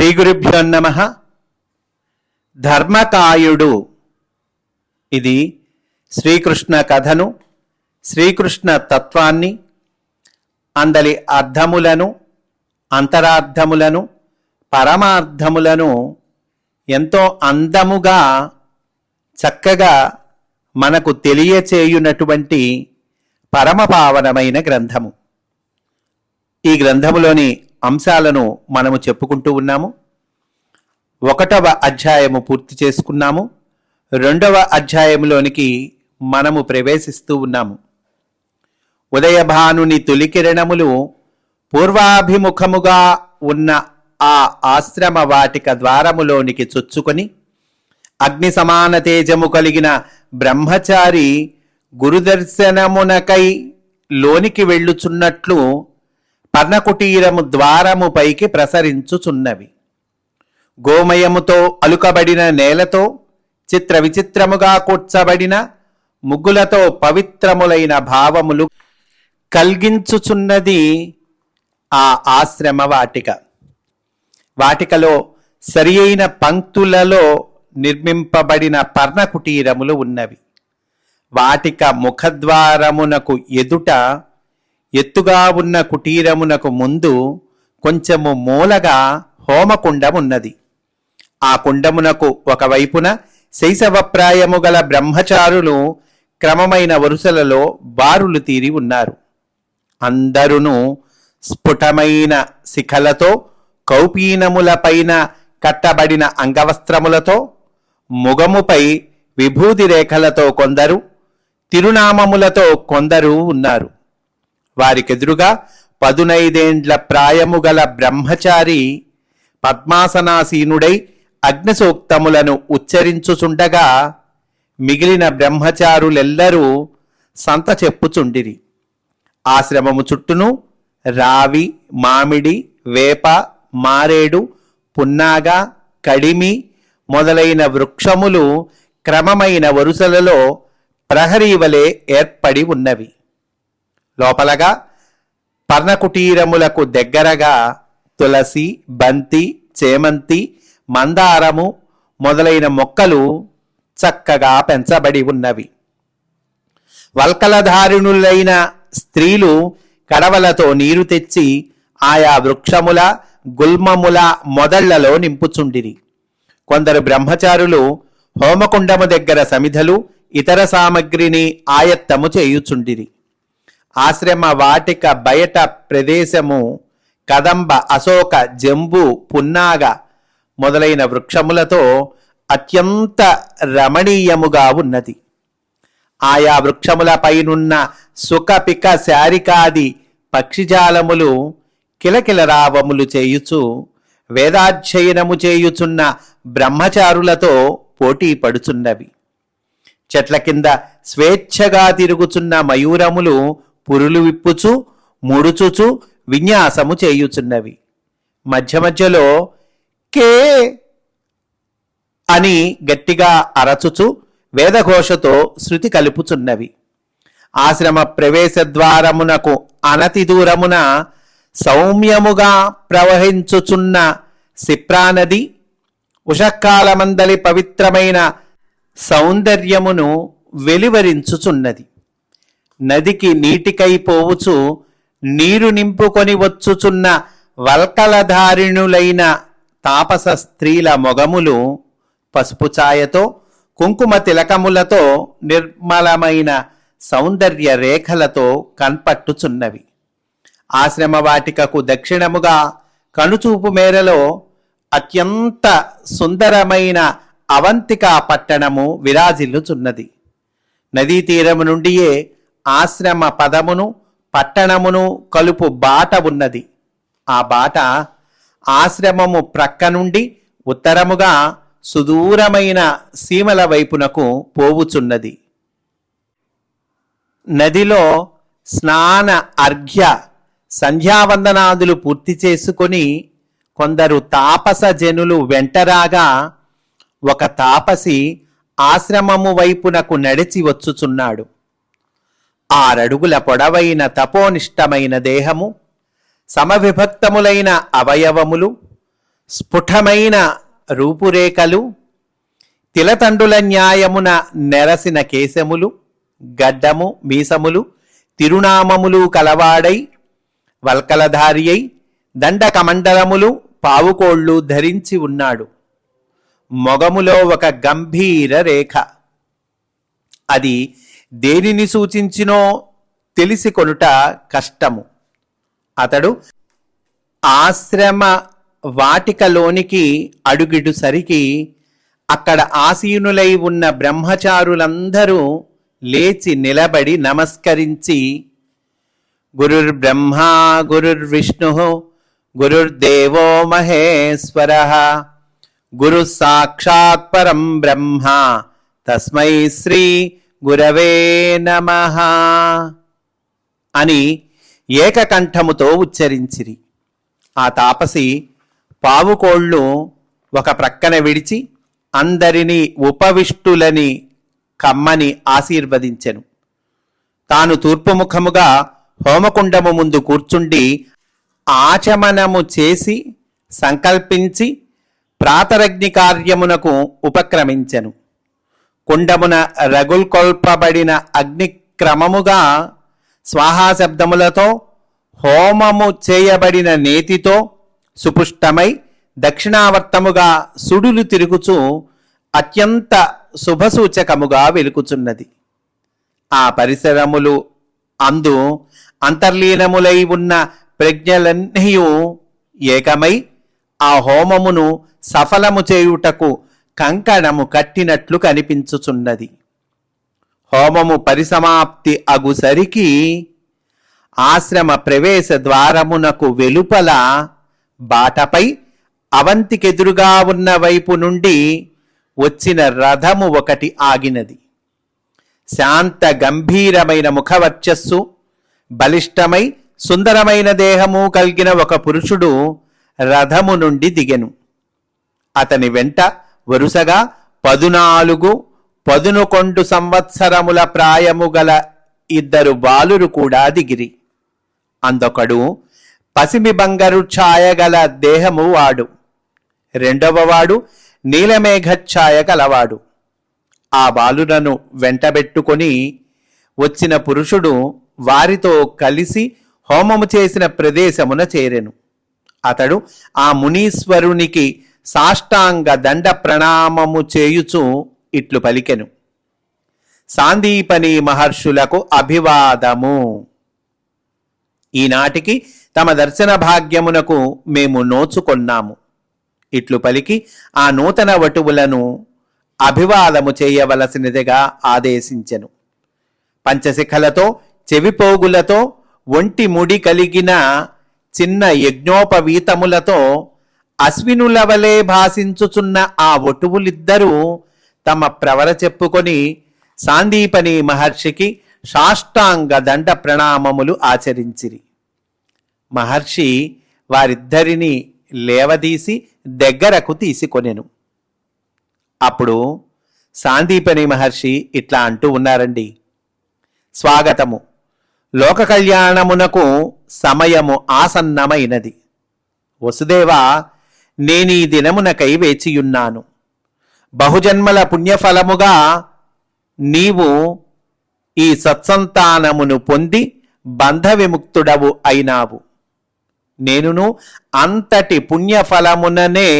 శ్రీ గురుభ్యో నమ. ధర్మకాయుడు. ఇది శ్రీకృష్ణ కథను శ్రీకృష్ణ తత్వాన్ని అందలి అర్థములను అంతరార్థములను పరమార్థములను ఎంతో అందముగా చక్కగా మనకు తెలియచేయునటువంటి పరమపావనమైన గ్రంథము. ఈ గ్రంథములోని అంశాలను మనము చెప్పుకుంటూ ఉన్నాము. ఒకటవ అధ్యాయము పూర్తి చేసుకున్నాము. రెండవ అధ్యాయంలోనికి మనము ప్రవేశిస్తూ ఉన్నాము. ఉదయభానుని తొలికిరణములు పూర్వాభిముఖముగా ఉన్న ఆ ఆశ్రమ వాటిక ద్వారములోనికి చొచ్చుకొని అగ్ని సమాన తేజము కలిగిన బ్రహ్మచారి గురుదర్శనమునకై లోనికి వెళ్ళుచున్నట్లు పర్ణకుటీరము ద్వారము పైకి ప్రసరించుచున్నవి. గోమయముతో అలుకబడిన నేలతో చిత్ర విచిత్రముగా కూర్చబడిన ముగ్గులతో పవిత్రములైన భావములు కల్గించుచున్నది ఆ ఆశ్రమ వాటిక. వాటికలో సరి అయిన పంక్తులలో నిర్మింపబడిన పర్ణకుటీరములు ఉన్నవి. వాటిక ముఖద్వారమునకు ఎదుట ఎత్తుగా ఉన్న కుటీరమునకు ముందు కొంచెము మూలగా హోమకుండమున్నది ఆ కుండమునకు ఒకవైపున శైశవప్రాయము గల బ్రహ్మచారులు క్రమమైన వరుసలలో బారులు తీరి ఉన్నారు. అందరును స్ఫుటమైన శిఖలతో కౌపీనములపైన కట్టబడిన అంగవస్త్రములతో ముగముపై విభూది రేఖలతో కొందరు తిరునామములతో కొందరు ఉన్నారు. వారికెదురుగా పదునైదేండ్ల ప్రాయము గల బ్రహ్మచారి పద్మాసనాసీనుడై అగ్నిసూక్తములను ఉచ్చరించుచుండగా మిగిలిన బ్రహ్మచారులెల్లరూ సంత చెప్పుచుండిరి. ఆశ్రమము చుట్టూను రావి మామిడి వేప మారేడు పున్నాగ కడిమి మొదలైన వృక్షములు క్రమమైన వరుసలలో ప్రహరీవలే ఏర్పడి ఉన్నవి. లోపలగా పర్ణకుటీరములకు దగ్గరగా తులసి బంతి చేమంతి మందారము మొదలైన మొక్కలు చక్కగా పెంచబడి ఉన్నవి. వల్కలధారిణులైన స్త్రీలు కడవలతో నీరు తెచ్చి ఆయా వృక్షముల గుల్మముల మొదళ్ళలో నింపుచుండిరి. కొందరు బ్రహ్మచారులు హోమకుండము దగ్గర సమిధలు ఇతర సామగ్రిని ఆయత్తము చేయుచుండిరి. ఆశ్రమ వాటిక బయట ప్రదేశము కదంబ అశోక జంబు పున్నాగ మొదలైన వృక్షములతో అత్యంత రమణీయముగా ఉన్నది. ఆయా వృక్షములపైనున్న సుఖపిక శారికాది పక్షిజాలములు కిలకిలరావములు చేయుచు వేదాధ్యయనము చేయుచున్న బ్రహ్మచారులతో పోటీ పడుచున్నవి. చెట్ల కింద స్వేచ్ఛగా తిరుగుచున్న మయూరములు పురులు విప్పుచు ముడుచుచు విన్యాసము చేయుచున్నవి. మధ్య మధ్యలో కే అని గట్టిగా అరచుచు వేదఘోషతో శృతి కలుపుచున్నవి. ఆశ్రమ ప్రవేశ ద్వారమునకు అనతి దూరమున సౌమ్యముగా ప్రవహించుచున్న సిప్రానది ఉషకాలమందలి పవిత్రమైన సౌందర్యమును వెలువరించుచున్నది. నదికి నీటికై పోవుచు నీరు నింపుకొని వచ్చుచున్న వల్కలధారిణులైన తాపస స్త్రీల మొగములు పసుపు ఛాయతో కుంకుమ తిలకములతో నిర్మలమైన సౌందర్య రేఖలతో కన్పట్టుచున్నవి. ఆశ్రమ వాటికకు దక్షిణముగా కనుచూపు మేరలో అత్యంత సుందరమైన అవంతికా పట్టణము విరాజిల్లుచున్నది. నదీ తీరము నుండియే ఆశ్రమ పదమును పట్టణమును కలుపు బాట ఉన్నది. ఆ బాట ఆశ్రమము ప్రక్క నుండి ఉత్తరముగా సుదూరమైన సీమల వైపునకు పోవుచున్నది. నదిలో స్నాన అర్ఘ్య సంధ్యావందనాదులు పూర్తి చేసుకొని కొందరు తాపస జనులు వెంటరాగా ఒక తాపసి ఆశ్రమము వైపునకు నడిచి వచ్చుచున్నాడు. ఆరడుగుల పొడవైన తపోనిష్టమైన దేహము సమవిభక్తములైన అవయవములు స్ఫుటమైన రూపురేఖలు తిలతండుల న్యాయమున నెరసిన కేశములు గడ్డము మీసములు తిరునామములు కలవాడై వల్కలధారి అయి దండకమండలములు పావుకోళ్ళు ధరించి ఉన్నాడు. మొగములో ఒక గంభీర రేఖ. అది దేనిని సూచించినో తెలిసి కొనుట కష్టము. అతడు ఆశ్రమ వాటికలోనికి అడుగిడు సరికి అక్కడ ఆసీనులై ఉన్న బ్రహ్మచారులందరూ లేచి నిలబడి నమస్కరించి గురుర్బ్రహ్మ గురుర్విష్ణు గురుర్దేవో మహేశ్వర గురు సాక్షాత్ పరం బ్రహ్మ తస్మై శ్రీ గురవే నమ అని ఏకకంఠముతో ఉచ్చరించిరి. ఆ తాపసి పావుకోళ్ళు ఒక ప్రక్కన విడిచి అందరినీ ఉపవిష్టులని కమ్మని ఆశీర్వదించెను. తాను తూర్పుముఖముగా హోమకుండము ముందు కూర్చుండి ఆచమనము చేసి సంకల్పించి ప్రాతరగ్ని కార్యమునకు ఉపక్రమించెను. కుండమున రగుల్కొల్పబడిన అగ్ని క్రమముగా స్వాహాశబ్దములతో హోమము చేయబడిన నేతితో సుపుష్టమై దక్షిణావర్తముగా సుడులు తిరుగుచు అత్యంత శుభసూచకముగా వెలుకుచున్నది. ఆ పరిసరములు అందు అంతర్లీనములై ఉన్న ప్రజ్ఞలన్నీ ఏకమై ఆ హోమమును సఫలము చేయుటకు కంకణము కట్టినట్లు కనిపించుచున్నది. హోమము పరిసమాప్తి అగుసరికి ఆశ్రమ ప్రవేశ ద్వారమునకు వెలుపల బాటపై అవంతికెదురుగా ఉన్న వైపు నుండి వచ్చిన రథము ఒకటి ఆగినది. శాంత గంభీరమైన ముఖవర్చస్సు బలిష్టమై సుందరమైన దేహము కలిగిన ఒక పురుషుడు రథము నుండి దిగెను. అతని వెంట వరుసగా పదునాలుగు పదునుకొండు సంవత్సరముల ప్రాయము గల ఇద్దరు బాలురు కూడా దిగిరి. అందొకడు పసిమి బంగారు ఛాయగల దేహము వాడు. రెండవవాడు నీలమేఘ ఛాయ గలవాడు. ఆ బాలురను వెంటబెట్టుకొని వచ్చిన పురుషుడు వారితో కలిసి హోమము చేసిన ప్రదేశమున చేరెను. అతడు ఆ మునీశ్వరునికి సాష్టాంగ దండ ప్రణామము చేయుచు ఇట్లు పలికెను. సాందీపని మహర్షులకు అభివాదము. ఈనాటికి తమ దర్శన భాగ్యమునకు మేము నోచుకొన్నాము. ఇట్లు పలికి ఆ నూతన వటువులను అభివాదము చేయవలసినదిగా ఆదేశించెను. పంచశిఖలతో చెవిపోగులతో ఒంటి ముడి కలిగిన చిన్న యజ్ఞోపవీతములతో అశ్వినుల వలె ఆ ఒటువులిద్దరూ తమ ప్రవర చెప్పుకొని సాందీపని మహర్షికి సాష్టాంగ దండ ప్రణామములు ఆచరించిరి. మహర్షి వారిద్దరిని లేవదీసి దగ్గరకు తీసుకొనెను. అప్పుడు సాందీపని మహర్షి ఇట్లా అంటూ ఉన్నారండి. స్వాగతము. లోక కళ్యాణమునకు సమయము ఆసన్నమైనది. వసుదేవ నేనీ దినమునకై వేచియున్నాను బహుజన్మల పుణ్యఫలముగా నీవు ఈ సత్సంతానమును పొంది బంధ విముక్తుడవు అయినావు. నేనును అంతటి పుణ్యఫలముననే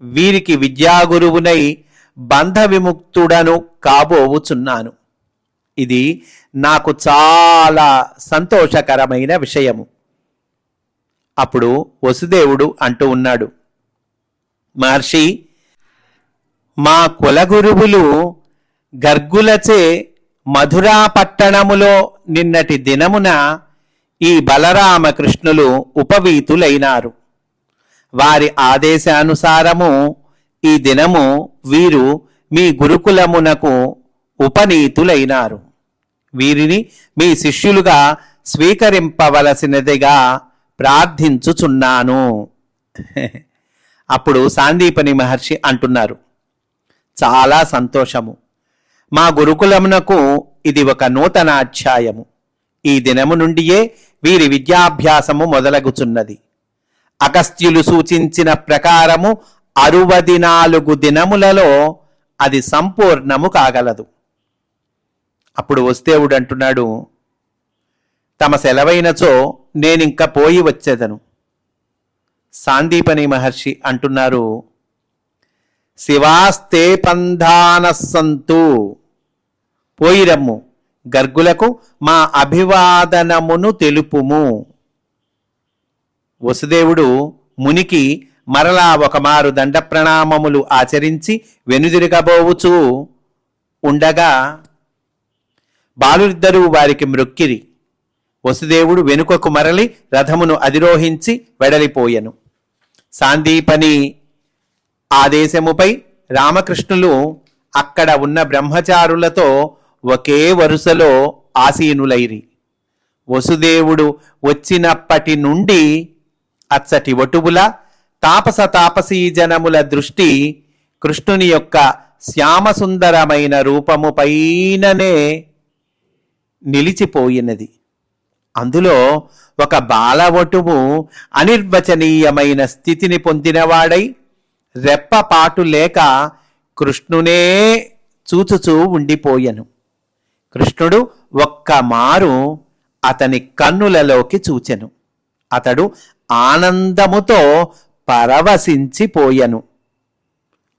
వీరికి విద్యాగురువునై బంధ విముక్తుడను కాబోవుచున్నాను. ఇది నాకు చాలా సంతోషకరమైన విషయము. అప్పుడు వసుదేవుడు అంటూ ఉన్నాడు. మహర్షి మా కులగురువులు గర్గులచే మధురా పట్టణములో నిన్నటి దినమున ఈ బలరామకృష్ణులు ఉపవీతులైనారు. వారి ఆదేశానుసారము ఈ దినము వీరు మీ గురుకులమునకు ఉపనీతులైనారు. వీరిని మీ శిష్యులుగా స్వీకరింపవలసినదిగా ప్రార్థించుచున్నాను. అప్పుడు సాందీపని మహర్షి అంటున్నారు చాలా సంతోషము. మా గురుకులమునకు ఇది ఒక నూతన అధ్యాయము ఈ దినము నుండియే వీరి విద్యాభ్యాసము మొదలగుచున్నది. అగస్త్యులు సూచించిన ప్రకారము అరువది నాలుగు దినములలో అది సంపూర్ణము కాగలదు. అప్పుడు వస్తేవుడు అంటున్నాడు తమ సెలవైనచో నేనింక పోయి వచ్చేదను. సాందీపని మహర్షి అంటున్నారు శివాస్తే పంధానస్సంతు పోయిరమ్ము గర్గులకు మా అభివాదనమును తెలుపుము. వసుదేవుడు మునికి మరలా ఒకమారు దండ ప్రణామములు ఆచరించి వెనుదిరగబోవుచూ ఉండగా బాలురిద్దరూ వారికి మృక్కిరి. వసుదేవుడు వెనుకకు మరలి రథమును అధిరోహించి వెడలిపోయెను. సాందీపని ఆదేశముపై రామకృష్ణులు అక్కడ ఉన్న బ్రహ్మచారులతో ఒకే వరుసలో ఆసీనులైరి. వసుదేవుడు వచ్చినప్పటి నుండి అచ్చటి వటువుల తాపస తాపసీ జనముల దృష్టి కృష్ణుని యొక్క శ్యామసుందరమైన రూపము పైననే నిలిచిపోయినది. అందులో ఒక బాలవటువు అనిర్వచనీయమైన స్థితిని పొందినవాడై రెప్పపాటు లేక కృష్ణునే చూచుచూ ఉండిపోయెను. కృష్ణుడు ఒక్క మారు అతని కన్నులలోకి చూచెను. అతడు ఆనందముతో పరవశించిపోయెను.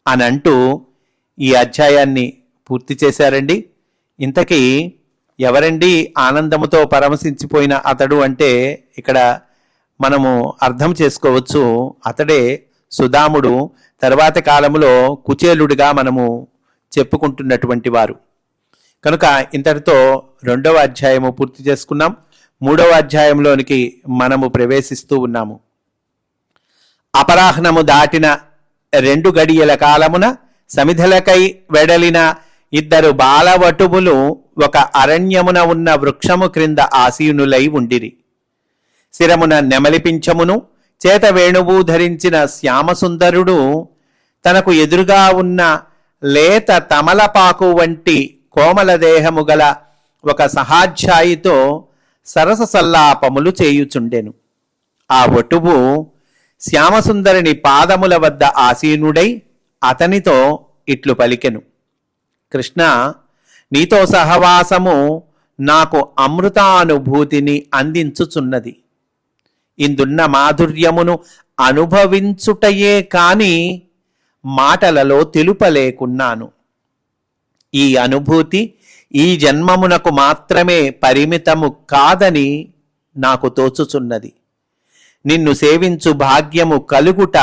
అనంటూ ఈ అధ్యాయాన్ని పూర్తి చేశారండి. ఇంతకీ ఎవరండి ఆనందముతో పరమశించిపోయిన అతడు అంటే ఇక్కడ మనము అర్థం చేసుకోవచ్చు అతడే సుధాముడు తర్వాతి కాలంలో కుచేలుడిగా మనము చెప్పుకుంటున్నటువంటి వారు. కనుక ఇంతటితో రెండవ అధ్యాయము పూర్తి చేసుకున్నాం. మూడవ అధ్యాయంలోనికి మనము ప్రవేశిస్తూ ఉన్నాము. అపరాహ్నము దాటిన రెండు గడియల కాలమున సమిధలకై వెడలిన ఇద్దరు బాలవటువులు ఒక అరణ్యమున ఉన్న వృక్షము క్రింద ఆసీనులై ఉండిరి. శిరమున నెమలిపించమును చేత వేణువు ధరించిన శ్యామసుందరుడు తనకు ఎదురుగా ఉన్న లేత తమలపాకు వంటి కోమల దేహము గల ఒక సహాధ్యాయితో సరస సల్లాపములు చేయుచుండెను. ఆ వటువు శ్యామసుందరిని పాదముల వద్ద ఆసీనుడై అతనితో ఇట్లు పలికెను. కృష్ణ నీతో సహవాసము నాకు అమృతానుభూతిని అందించుచున్నది. ఇందున్న మాధుర్యమును అనుభవించుటయే కాని మాటలలో తెలుపలేకున్నాను. ఈ అనుభూతి ఈ జన్మమునకు మాత్రమే పరిమితము కాదని నాకు తోచుచున్నది. నిన్ను సేవించు భాగ్యము కలుగుట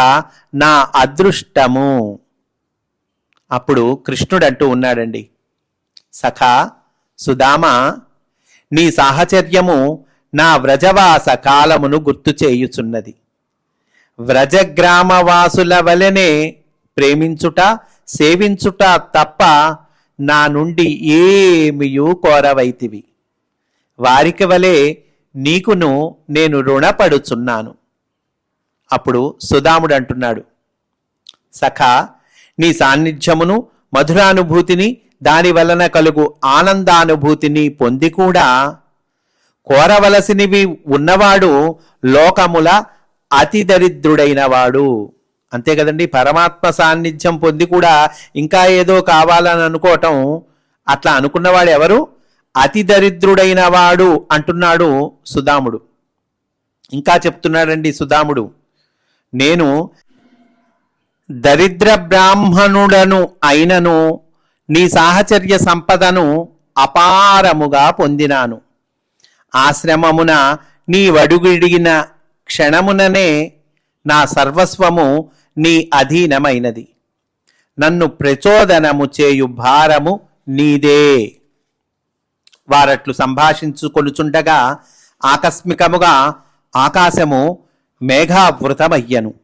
నా అదృష్టము. అప్పుడు కృష్ణుడంటూ ఉన్నాడండి సఖా సుదామ నీ సాహచర్యము నా వ్రజవాస కాలమును గుర్తు చేయుచున్నది. వ్రజగ్రామవాసుల వలెనే ప్రేమించుట సేవించుట తప్ప నా నుండి ఏమియూ కోరవైతివి. వారికి వలె నీకును నేను రుణపడుచున్నాను. అప్పుడు సుదాముడు అంటున్నాడు సఖా నీ సాన్నిధ్యమును మధురానుభూతిని దాని వలన కలుగు ఆనందానుభూతిని పొంది కూడా కోరవలసినవి ఉన్నవాడు లోకముల అతి దరిద్రుడైన వాడు అంతే కదండి? పరమాత్మ సాన్నిధ్యం పొంది కూడా ఇంకా ఏదో కావాలని అనుకోవటం అట్లా అనుకున్నవాడు ఎవరు? అతి దరిద్రుడైన వాడు అంటున్నాడు సుధాముడు. ఇంకా చెప్తున్నాడండి సుధాముడు. నేను దరిద్ర బ్రాహ్మణుడను అయినను నీ సాహచర్య సంపదను అపారముగా పొందినాను. ఆశ్రమమున నీ వడుగిడిగిన క్షణముననే నా సర్వస్వము నీ అధీనమైనది. నన్ను ప్రచోదనము చేయు భారము నీదే. వారట్లు సంభాషించుకొనుచుండగా ఆకస్మికముగా ఆకాశము మేఘావృతమయ్యను.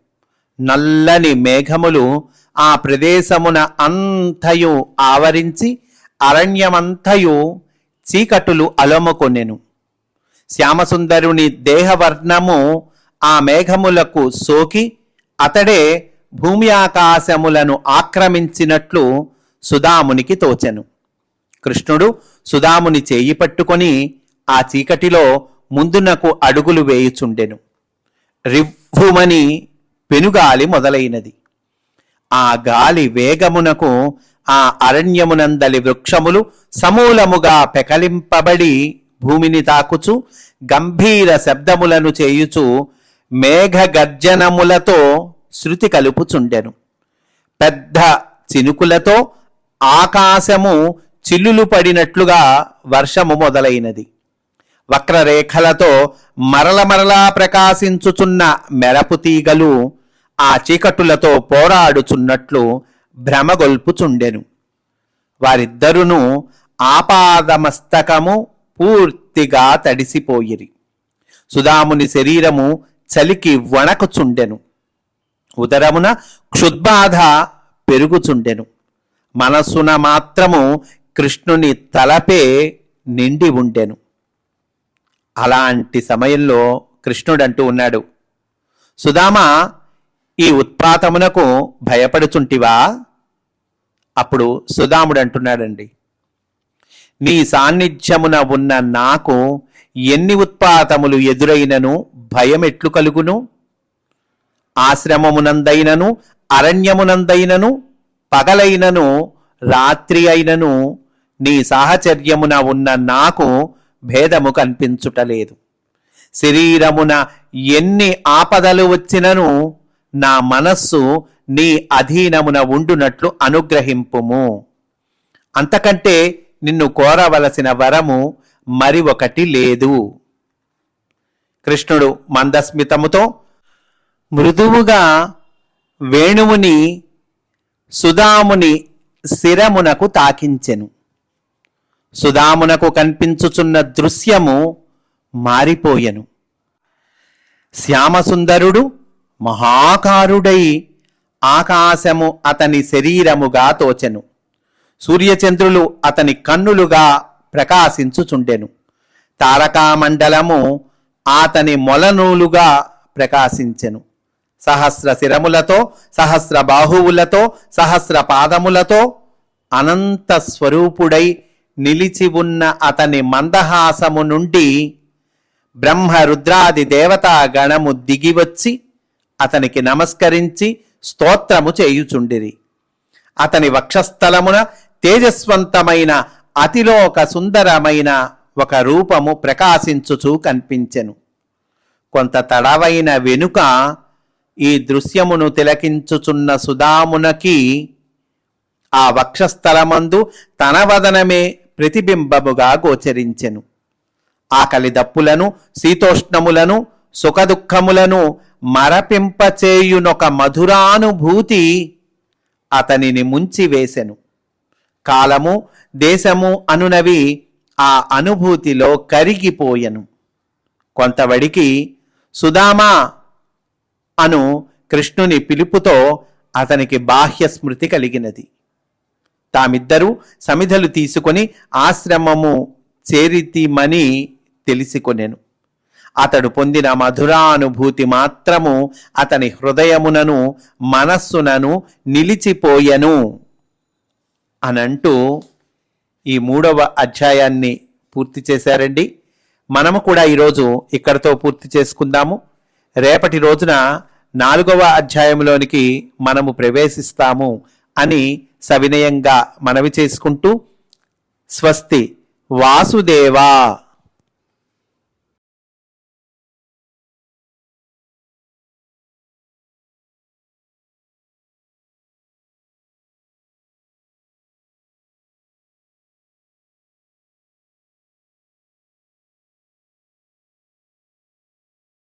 నల్లని మేఘములు ఆ ప్రదేశమున అంతయు ఆవరించి అరణ్యమంతయు చీకటులు అలముకొనెను. శ్యామసుందరుని దేహవర్ణము ఆ మేఘములకు సోకి అతడే భూమి ఆకాశములను ఆక్రమించినట్లు సుధామునికి తోచెను. కృష్ణుడు సుధాముని చేయి పట్టుకొని ఆ చీకటిలో ముందునకు అడుగులు వేయుచుండెను. రివ్వుమని పెనుగాలి మొదలైనది. ఆ గాలి వేగమునకు ఆ అరణ్యమునందలి వృక్షములు సమూలముగా పెకలింపబడి భూమిని తాకుచు గంభీర శబ్దములను చేయుచు మేఘ గర్జనములతో శృతి కలుపుచుండెను. పెద్ద చినుకులతో ఆకాశము చిల్లులు పడినట్లుగా వర్షము మొదలైనది. వక్రరేఖలతో మరల మరలా ప్రకాశించుచున్న మెరపు తీగలు ఆ చీకటులతో పోరాడుచున్నట్లు భ్రమగొల్పుచుండెను. వారిద్దరును ఆపాదమస్తకము పూర్తిగా తడిసిపోయిరి. సుధాముని శరీరము చలికి వణకుచుండెను. ఉదరమున క్షుద్బాధ పెరుగుచుండెను. మనస్సున మాత్రము కృష్ణుని తలపే నిండి ఉండెను. అలాంటి సమయంలో కృష్ణుడంటూ ఉన్నాడు సుధామ ఈ ఉత్పాతమునకు భయపడుచుంటివా? అప్పుడు సుధాముడు అంటున్నాడండి నీ సాన్నిధ్యమున ఉన్న నాకు ఎన్ని ఉత్పాతములు ఎదురైనను భయం ఎట్లు కలుగును? ఆశ్రమమునందైనను అరణ్యమునందైనను పగలైనను రాత్రి అయినను నీ సాహచర్యమున ఉన్న నాకు భేదము కనిపించుటలేదు. శరీరమున ఎన్ని ఆపదలు వచ్చినను నా మనస్సు నీ అధీనమున ఉండునట్లు అనుగ్రహింపుము. అంతకంటే నిన్ను కోరవలసిన వరము మరి ఒకటి లేదు. కృష్ణుడు మందస్మితముతో మృదువుగా వేణువుని సుధాముని శిరమునకు తాకించెను. సుధామునకు కనిపించుచున్న దృశ్యము మారిపోయెను. శ్యామసుందరుడు మహాకారుడై ఆకాశము అతని శరీరముగా తోచెను. సూర్యచంద్రులు అతని కన్నులుగా ప్రకాశించుచుండెను. తారకామండలము అతని మొలనూలుగా ప్రకాశించెను. సహస్ర శిరములతో సహస్ర బాహువులతో సహస్ర పాదములతో అనంత స్వరూపుడై నిలిచి ఉన్న అతని మందహాసము నుండి బ్రహ్మ రుద్రాది దేవతా గణము దిగివచ్చి అతనికి నమస్కరించి స్తోత్రము చేయుచుండిరి. అతని వక్షస్థలమున తేజస్వంతమైన అతిలోక సుందరమైన ఒక రూపము ప్రకాశించుచూ కనిపించెను. కొంత తడవైన వెనుక ఈ దృశ్యమును తిలకించుచున్న సుధామునకి ఆ వక్షస్థలమందు తన వదనమే ప్రతిబింబముగా గోచరించెను. ఆకలి దప్పులను శీతోష్ణములను సుఖదుఖములను మరపింపచేయునొక మధురానుభూతి అతనిని ముంచివేశెను కాలము దేశము అనునవి ఆ అనుభూతిలో కరిగిపోయెను. కొంతవడికి సుధామా అను కృష్ణుని పిలుపుతో అతనికి బాహ్య స్మృతి కలిగినది. తామిద్దరూ సమిధలు తీసుకొని ఆశ్రమము చేరితిమని తెలిసికొనెను. అతడు పొందిన మధురానుభూతి మాత్రము అతని హృదయమునను మనస్సునను నిలిచిపోయెను. అనంటూ ఈ మూడవ అధ్యాయాన్ని పూర్తి చేశారండి. మనము కూడా ఈరోజు ఇక్కడతో పూర్తి చేసుకుందాము. రేపటి రోజున నాలుగవ అధ్యాయంలోనికి మనము ప్రవేశిస్తాము అని సవినయంగా మనవి చేసుకుంటూ స్వస్తి వాసుదేవా.